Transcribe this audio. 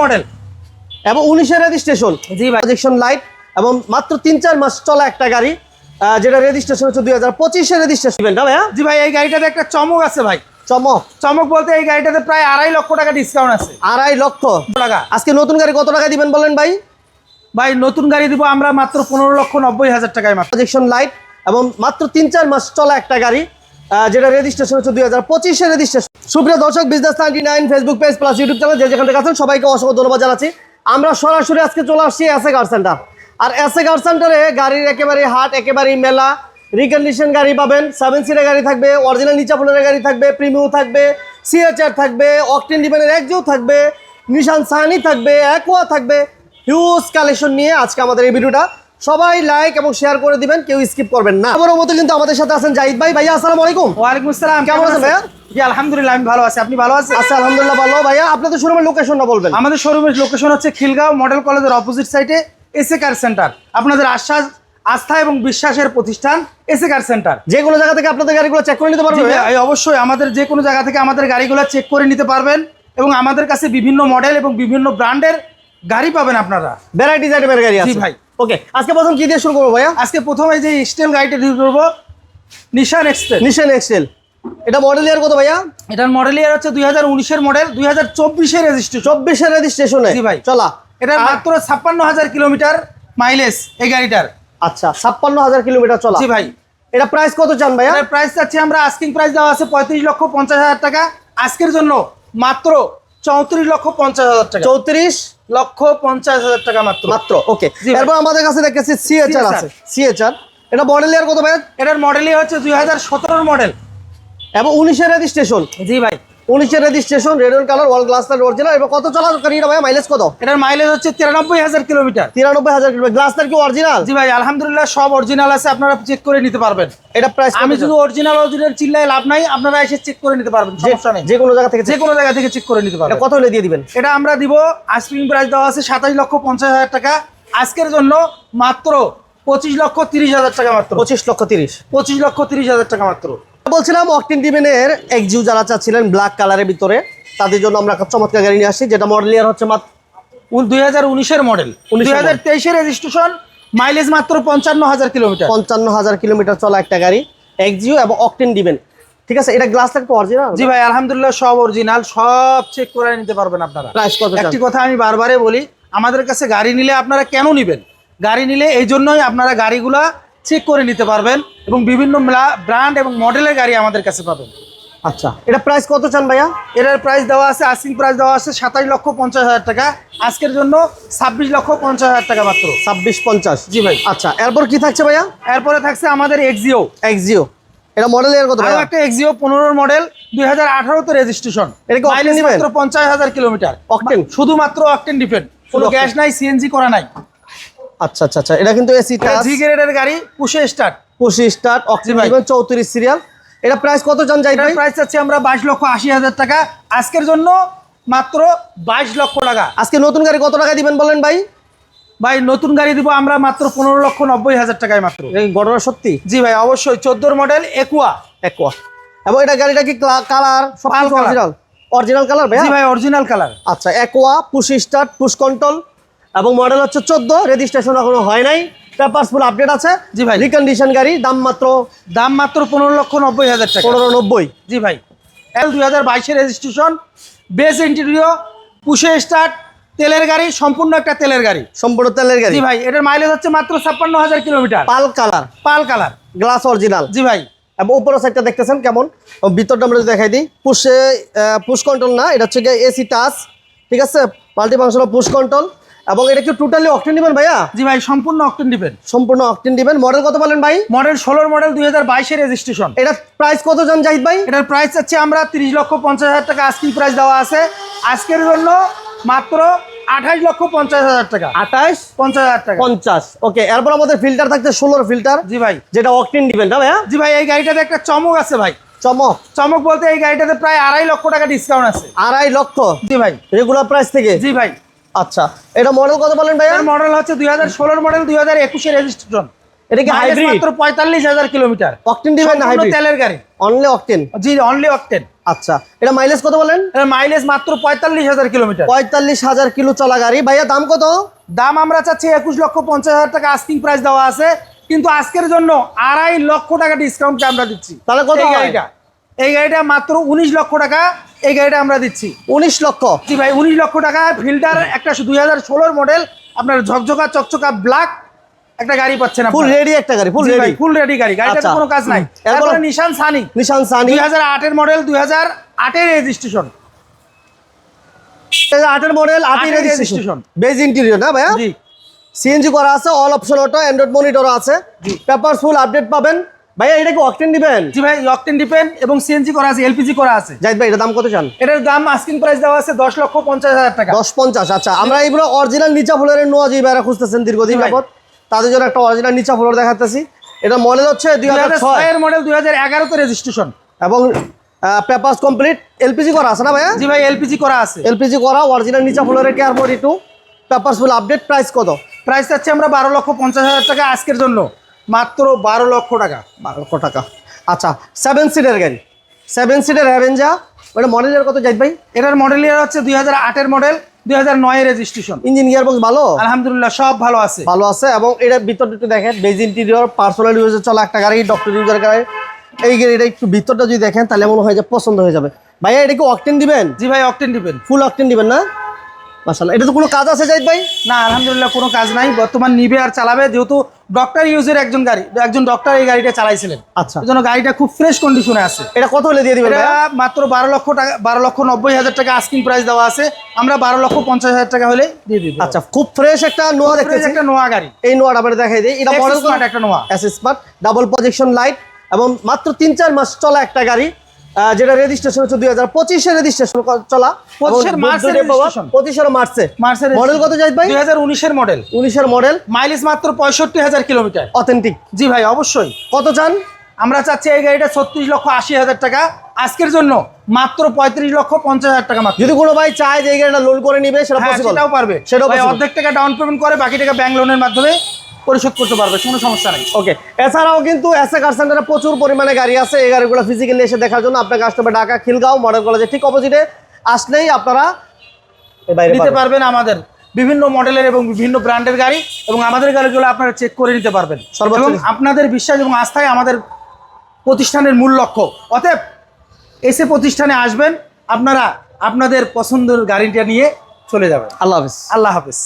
Model. এবং উনিশের registration জি ভাই। প্রজেকশন লাইট এবং মাত্র তিন চার মাস চলা একটা গাড়ি যেটা রেজিস্ট্রেশন হচ্ছে দুই হাজার পঁচিশের রেজিস্ট্রেশন না ভাইয়া জি ভাই এই গাড়িটাতে একটা চমক আছে ভাই। চমক? চমক বলতে এই গাড়িটাতে প্রায় আড়াই লক্ষ টাকা ডিসকাউন্ট আছে। আড়াই লক্ষ টাকা। আজকে নতুন গাড়ি কত টাকা দিবেন বলেন ভাই? ভাই নতুন গাড়ি দিব আমরা মাত্র পনেরো লক্ষ নব্বই হাজার টাকায় মাত্র। প্রজেকশন লাইট এবং মাত্র তিন চার মাস চলা একটা গাড়ি যেটা রেজিস্ট্রেশন হচ্ছে দুই হাজার পঁচিশে রেজিস্ট্রেশন সুপ্রিয় দর্শক business ninety nine Facebook page plus YouTube channel যে যেখান আছেন, সবাইকে অসংখ্য ধন্যবাদ জানাচ্ছি। আমরা সরাসরি আজকে চলে আসছি এসএ কার সেন্টার আর এসএ কার সেন্টারে গাড়ির একেবারে হাট একেবারে মেলা। রিকন্ডিশন গাড়ি পাবেন সেভেন সিটের গাড়ি থাকবে অরিজিনাল নিচা ফুলের গাড়ি থাকবে প্রিমিও থাকবে সিএচআর থাকবে অকটেন ডিভেনের একজিও থাকবে নিশান সাহানি থাকবে অ্যাকোয়া থাকবে। হিউজ কালেকশন নিয়ে আজকে আমাদের এই ভিডিওটা সবাই লাইক এবং শেয়ার করে দিবেন কেউ স্কিপ করবেন না। আমার মতো কিন্তু আমাদের সাথে আছেন জাহিদ ভাই। ভাইয়া আসসালামু আলাইকুম। ওয়ালাইকুম আসসালাম কেমন আছেন ভাইয়া? জি আলহামদুলিল্লাহ আমি ভালো আছি। আপনি ভালো আছেন? আচ্ছা আলহামদুলিল্লাহ ভালো। ভাইয়া আপনাদের শোরুমের লোকেশনটা বলবেন। আমাদের শোরুমের লোকেশন হচ্ছে খিলগাঁও মডেল কলেজের অপোজিট সাইডে এসএ কার সেন্টার আপনাদের আশ্বাস আস্থা এবং বিশ্বাসের প্রতিষ্ঠান এসএ কার সেন্টার যে কোনো জায়গা থেকে আপনাদের গাড়িগুলো চেক করে নিতে পারবেন? অবশ্যই আমাদের যে কোনো জায়গা থেকে আমাদের গাড়িগুলো চেক করে নিতে পারবেন এবং আমাদের কাছে বিভিন্ন মডেল এবং বিভিন্ন ব্র্যান্ডের গাড়ি পাবেন আপনারা। ভ্যারাইটিস আইটেমের গাড়ি আছে। ভাই। ওকে আজকে প্রথম কি দিয়ে শুরু করব ভাইয়া? আজকে প্রথমে যে স্টেল গাড়িটা রিভিউ করব নিশান এক্সটেল নিশান এক্সেল এটা মডেল ইয়ার কত ভাইয়া? এটার মডেল ইয়ার হচ্ছে দুই হাজার উনিশের মডেল দুই হাজার চব্বিশের রেজিস্ট্রেশন চব্বিশের রেজিস্ট্রেশনে জি ভাই। চলা। এটা মাত্র ছাপ্পান্ন হাজার কিলোমিটার মাইলেজ এই গাড়িটার। আচ্ছা ছাপ্পান্ন হাজার কিলোমিটার চলা। জি ভাই। এটা প্রাইস কত চান ভাইয়া? প্রাইস চাচ্ছি আমরা আস্কিং প্রাইস দেওয়া আছে পঁয়ত্রিশ লক্ষ পঞ্চাশ হাজার টাকা। আজকের জন্য মাত্র চৌত্রিশ লক্ষ পঞ্চাশ হাজার টাকা। চৌত্রিশ লক্ষ পঞ্চাশ হাজার টাকা মাত্র। মাত্র ওকে এরপর আমাদের কাছে দেখেছি সিএচআর আছে। সিএচআর এটা মডেল ইয়ার কত ভাই এটার মডেলই হচ্ছে দুই হাজার সতেরোর মডেল এবং উনিশের রেজিস্ট্রেশন জি ভাই। উনিশের registration red colour wall glass তার অরিজিনাল এবার কত চলা গাড়িটা ভাইয়া? মাইলেজ কত? এটার মাইলেজ হচ্ছে তিরানব্বই হাজার কিলোমিটার তিরানব্বই হাজার কিলোমিটার গ্লাস তার কি অরিজিনাল জি ভাই আলহামদুলিল্লাহ সব অরিজিনাল আছে আপনারা চেক করে নিতে পারবেন। এটা প্রাইস আমি শুধু অরিজিনাল অরিজিনাল চিল্লাই লাভ নাই আপনারা এসে চেক করে নিতে পারবেন সমস্যা নেই। যে কোনো জায়গা থেকে যে কোনো জায়গা থেকে চেক করে নিতে এটা পারবেন কত হলে দিয়ে দিবেন? এটা আমরা দিব আইসক্রিম প্রাইস দেওয়া আছে সাতাশ লক্ষ পঞ্চাশ হাজার টাকা। আজকের জন্য মাত্র পঁচিশ লক্ষ তিরিশ হাজার টাকা মাত্র। পঁচিশ লক্ষ তিরিশ। পঁচিশ লক্ষ তিরিশ হাজার টাকা মাত্র। বলছিলাম অকটিন ডিমেনের একজিউ যারা চাচ্ছিলেন ব্ল্যাক কালারের ভিতরে তাদের জন্য আমরা একটা চমৎকার গাড়ি নিয়ে আসছি যেটা মডেল ইয়ার হচ্ছে মাত্র দুই হাজার উনিশের মডেল দুই হাজার তেইশের রেজিস্ট্রেশন মাইলেজ মাত্র পঞ্চান্ন হাজার কিলোমিটার পঞ্চান্ন হাজার কিলোমিটার চলা একটা গাড়ি এক একজিও এবং অকটেন ডিমেন ঠিক আছে এটা গ্লাস থাকতো অরিজিনাল জি ভাই আলহামদুলিল্লাহ সব অরিজিনাল সব চেক করে নিতে পারবেন আপনারা। প্রাইস কত একটি কথা আমি বারবারে বলি আমাদের কাছে গাড়ি নিলে আপনারা কেন নেবেন? গাড়ি নিলে এই জন্যই আপনারা গাড়িগুলা চেক করে নিতে পারবেন এবং বিভিন্ন ব্র্যান্ড এবং মডেলের গাড়ি আমাদের কাছে পাবেন। আচ্ছা এটা প্রাইস কত চান ভাইয়া? এটার প্রাইস দেওয়া আছে আস্কিং প্রাইস দেওয়া আছে সাতাশ লক্ষ পঞ্চাশ হাজার টাকা। আজকের জন্য ছাব্বিশ লক্ষ পঞ্চাশ হাজার টাকা মাত্র। ছাব্বিশ পঞ্চাশ। জি ভাই। আচ্ছা এরপর কি থাকছে ভাইয়া? এরপরে থাকছে আমাদের এক্সিও এক্সিও এটা মডেল এর কত ভাইয়া? একটা এক্সিও পনেরোর মডেল দুই হাজার আঠারোতে রেজিস্ট্রেশন এটা কি মাইলেজ মাত্র পঞ্চাশ হাজার কিলোমিটার। Octane? শুধুমাত্র অকটেন ডিপেন্ড কোনো গ্যাস নাই সিএনজি করা নাই। আচ্ছা আচ্ছা আচ্ছা। এটা কিন্তু এসি জি গ্রেডের গাড়ি পুষে স্টার্ট পঁচিশ স্টার্ট ভাই। চৌত্রিশ সিরিয়াল এটা প্রাইস কত চান যাই ভাই প্রাইস চাচ্ছি আমরা বাইশ লক্ষ আশি হাজার টাকা। আজকের জন্য মাত্র বাইশ লক্ষ টাকা। আজকে নতুন গাড়ি কত টাকা দিবেন বলেন ভাই? ভাই নতুন গাড়ি দিব আমরা মাত্র পনেরো লক্ষ নব্বই হাজার টাকায় মাত্র। কি ঘটনা সত্যি? জি ভাই অবশ্যই। চোদ্দোর মডেল একুয়া একোয়া এবং এটা গাড়িটা কি কালার অরিজিনাল অরিজিনাল কালার ভাইয়া? জি ভাই অরিজিনাল কালার আচ্ছা aqua push start push control এবং মডেল হচ্ছে চোদ্দ রেজিস্ট্রেশন এখনও হয় নাই। পেপারস ফুল আপডেট আছে। জি ভাই। রিকন্ডিশন গাড়ি দাম মাত্র দাম মাত্র পনেরো লক্ষ নব্বই হাজার টাকা। পনেরো নব্বই। জি ভাই। এল দুই হাজার বাইশের রেজিস্ট্রেশন বেস ইন্টেরিয়র পুষে স্টার্ট তেলের গাড়ি সম্পূর্ণ একটা তেলের গাড়ি। সম্পূর্ণ তেলের গাড়ি। জি ভাই এটার মাইলেজ হচ্ছে মাত্র ছাপ্পান্ন হাজার kilometre. Pearl colour. Pearl colour. Glass original জি ভাই। এবং উপরের সাইডটা দেখতেছেন কেমন? ভিতরটা আমরা দেখাই দিই পুষে পুশ কন্ট্রোল না এটা হচ্ছে এসি টাচ ঠিক আছে? মাল্টি ফাংশনাল পুশ কন্ট্রোল এবং এটা কি টোটালি অকটেন দিবেন ভাইয়া? জি ভাই সম্পূর্ণ অকটেন ডিপেন্ড সম্পূর্ণ অকটেন দিবেন মডেল কত বলেন ভাই? মডেল ষোলোর মডেল দুই হাজার বাইশের রেজিস্ট্রেশন এটা প্রাইস কত জান জাহিদ ভাই? এটার প্রাইস হচ্ছে আমরা তিরিশ লক্ষ পঞ্চাশ হাজার টাকা আজকের প্রাইস দেওয়া আছে। আজকের জন্য মাত্র আঠাশ লক্ষ পঞ্চাশ হাজার টাকা। আঠাশ পঞ্চাশ হাজার টাকা। পঞ্চাশ। ওকে এরপর আমাদের ফিল্টার থাকছে ষোলোর ফিল্টার জি ভাই। যেটা অকটেন দিবেন না ভাইয়া? জি ভাই এই গাড়িটাতে একটা চমক আছে ভাই। চমক? চমক বলতে এই গাড়িটাতে প্রায় আড়াই লক্ষ টাকা ডিসকাউন্ট আছে। আড়াই লক্ষ? জি ভাই। রেগুলার প্রাইস থেকে? জি ভাই। আচ্ছা এটা মডেল কত বলেন ভাইয়া? মডেল হচ্ছে দুই হাজার ষোলোর মডেল দুই হাজার একুশের রেজিস্ট্রেশন এটা কি হাইব্রিড মাত্র পঁয়তাল্লিশ হাজার কিলোমিটার অকটেন না হাইব্রিড তেলের গাড়ি। অনলি অকটেন জি অনলি অকটেন আচ্ছা এটা মাইলেজ কত বলেন? এর মাইলেজ মাত্র পঁয়তাল্লিশ হাজার কিলোমিটার পঁয়তাল্লিশ হাজার কিলো চলা গাড়ি। ভাইয়া দাম কত? দাম আমরা চাচ্ছি একুশ লক্ষ পঞ্চাশ হাজার টাকা। আস্কিং প্রাইস দেওয়া আছে। কিন্তু আজকের জন্য আড়াই লক্ষ টাকা ডিসকাউন্ট আমরা দিচ্ছি। তাহলে কত গাড়িটা। এই গাড়িটা মাত্র উনিশ লক্ষ টাকা। এই গাড়িটা আমরা দিচ্ছি। উনিশ লক্ষ। জি ভাই উনিশ লক্ষ টাকা। ফিল্টার একটা দুই হাজার ষোলোর মডেল আপনার ঝকঝকা চকচকা ব্ল্যাক একটা গাড়ি পাচ্ছেন ফুল রেডি একটা গাড়ি ফুল রেডি ফুল রেডি গাড়ি। গাড়িটাতে আচ্ছা। কোনো কাজ নাই। তারপরে নিশান সানি নিশান সানি দুই হাজার আটের মডেল দুই হাজার আটের রেজিস্ট্রেশন আটের মডেল আটের আটের রেজিস্ট্রেশন বেজ ইন্টেরিয়র না ভাইয়া? জি। সিএনজি করা আছে অল অপশন অটো অ্যান্ড্রয়েড মনিটরও আছে। জি। পেপার ফুল আপডেট পাবেন। ভাইয়া এটা কি অকটেন দিবেন জি ভাই অকটেন ডিপেন এবং সিএনজি করা আছে এলপিজি করা আছে। জাহিদ ভাই এটা দাম কত চান? এটার দাম আস্কিং প্রাইস দেওয়া আছে দশ লক্ষ পঞ্চাশ হাজার টাকা। দশ পঞ্চাশ আচ্ছা। আমরা এইগুলো অরিজিনাল নিচা ফ্লোরের নোয়া যে ভাইরা খুঁজতেছেন দীর্ঘদিন জি যাবত তাদের জন্য একটা অরিজিনাল নিচা ফ্লোর দেখাতেছি। এটা মডেল হচ্ছে দুই দুই হাজার হাজার ছয় ছয়ের মডেল দুই হাজার এগারোতে রেজিস্ট্রেশন এবং পেপার্স কমপ্লিট এলপিজি করা আছে না ভাইয়া? জি ভাই এলপিজি করা আছে। এলপিজি করা অরিজিনাল নিচা ফ্লোরের care forty two papers full update price কত? প্রাইস চাচ্ছি আমরা বারো লক্ষ পঞ্চাশ হাজার টাকা আজকের জন্য। মাত্র বারো লক্ষ টাকা। বারো লক্ষ টাকা। আচ্ছা সেভেন সিটের গাড়ি। সেভেন সিটের অ্যাভেঞ্জা ওটা মডেলের কত জাহিদ ভাই? এটার মডেল ইয়ার হচ্ছে দুই হাজার আটের মডেল দুই হাজার নয়ের রেজিস্ট্রেশন ইঞ্জিন গিয়ার বক্স ভালো? আলহামদুলিল্লাহ সব ভালো আছে। ভালো আছে এবং এটা ভিতরটা একটু দেখেন বেজ ইন্টেরিয়র পার্সোনাল ইউজে চলা একটা গাড়ি ডক্টর ইউজার গাড়ি। এই গাড়িটা একটু ভিতরটা যদি দেখেন তাহলে মনে হয় যে পছন্দ হয়ে যাবে। ভাইয়া এটা কি অকটেন দিবেন? জি ভাই অকটেন দিবেন। ফুল অকটেন দিবেন না? মাসাল্লাহ এটা তো কোনো কাজ আছে জাহিদ ভাই? না আলহামদুলিল্লাহ কোনো কাজ নাই। বর্তমান নিবে আর চালাবে যেহেতু ডক্টর ইউজের একজন গাড়ি একজন ডক্টর এই গাড়িটা চালাইছিলেন। আচ্ছা। এই জন্য গাড়িটা খুব ফ্রেশ কন্ডিশনে আছে। এটা কত হলে দিয়ে দিবেন এটা মাত্র বারো লক্ষ টাকা বারো লক্ষ নব্বই হাজার টাকা আস্কিং প্রাইস দেওয়া আছে। আমরা বারো লক্ষ পঞ্চাশ হাজার টাকা হলে দিয়ে দিব। আচ্ছা খুব ফ্রেশ একটা নোয়া দেখতে একটা নোয়া গাড়ি। এই নোয়াটা আমরা দেখাই দিই। এটা মডেল একটা Noah. S smart double projection light এবং মাত্র তিন চার মাস চলা একটা গাড়ি। যেটা রেজিস্ট্রেশন হচ্ছে দুই হাজার পঁচিশে রেজিস্ট্রেশন চলা। 25 এর মার্চের পঁচিশের মার্চে। মার্সের মডেল কত জাহিদ ভাই? দুই হাজার উনিশের মডেল উনিশের মডেল মাইলেজ মাত্র পঁয়ষট্টি হাজার কিলোমিটার অথেন্টিক জি ভাই অবশ্যই। কত চান? আমরা চাচ্ছি এই গাড়িটা ছত্রিশ লক্ষ আশি হাজার টাকা। আজকের জন্য মাত্র পঁয়ত্রিশ লক্ষ পঞ্চাশ হাজার টাকা মাত্র। যদি কোনো ভাই চায় যে এই গাড়িটা লোন করে নিবে সেটা হ্যাঁ সেটাও পারবে। সেটাও অর্ধেক টাকা ডাউন পেমেন্ট করে বাকি টাকা ব্যাংক লোনের মাধ্যমে পরিশোধ করতে পারবে কোনো সমস্যা নেই। ওকে এছাড়াও কিন্তু এস এ কার সেন্টারে প্রচুর পরিমাণে গাড়ি আছে এই গাড়িগুলো ফিজিক্যালি এসে দেখার জন্য আপনাকে আসতে হবে ঢাকা খিলগাঁও মডেল কলেজের ঠিক অপোজিটে আসলেই আপনারা নিতে পারবেন আমাদের বিভিন্ন মডেলের এবং বিভিন্ন ব্র্যান্ডের গাড়ি এবং আমাদের গাড়িগুলো আপনারা চেক করে নিতে পারবেন। এবং আপনাদের বিশ্বাস এবং আস্থায় আমাদের প্রতিষ্ঠানের মূল লক্ষ্য। অতএব এসে প্রতিষ্ঠানে আসবেন আপনারা আপনাদের পছন্দের গাড়িটা নিয়ে চলে যাবেন। আল্লাহ হাফিজ। আল্লাহ হাফেজ।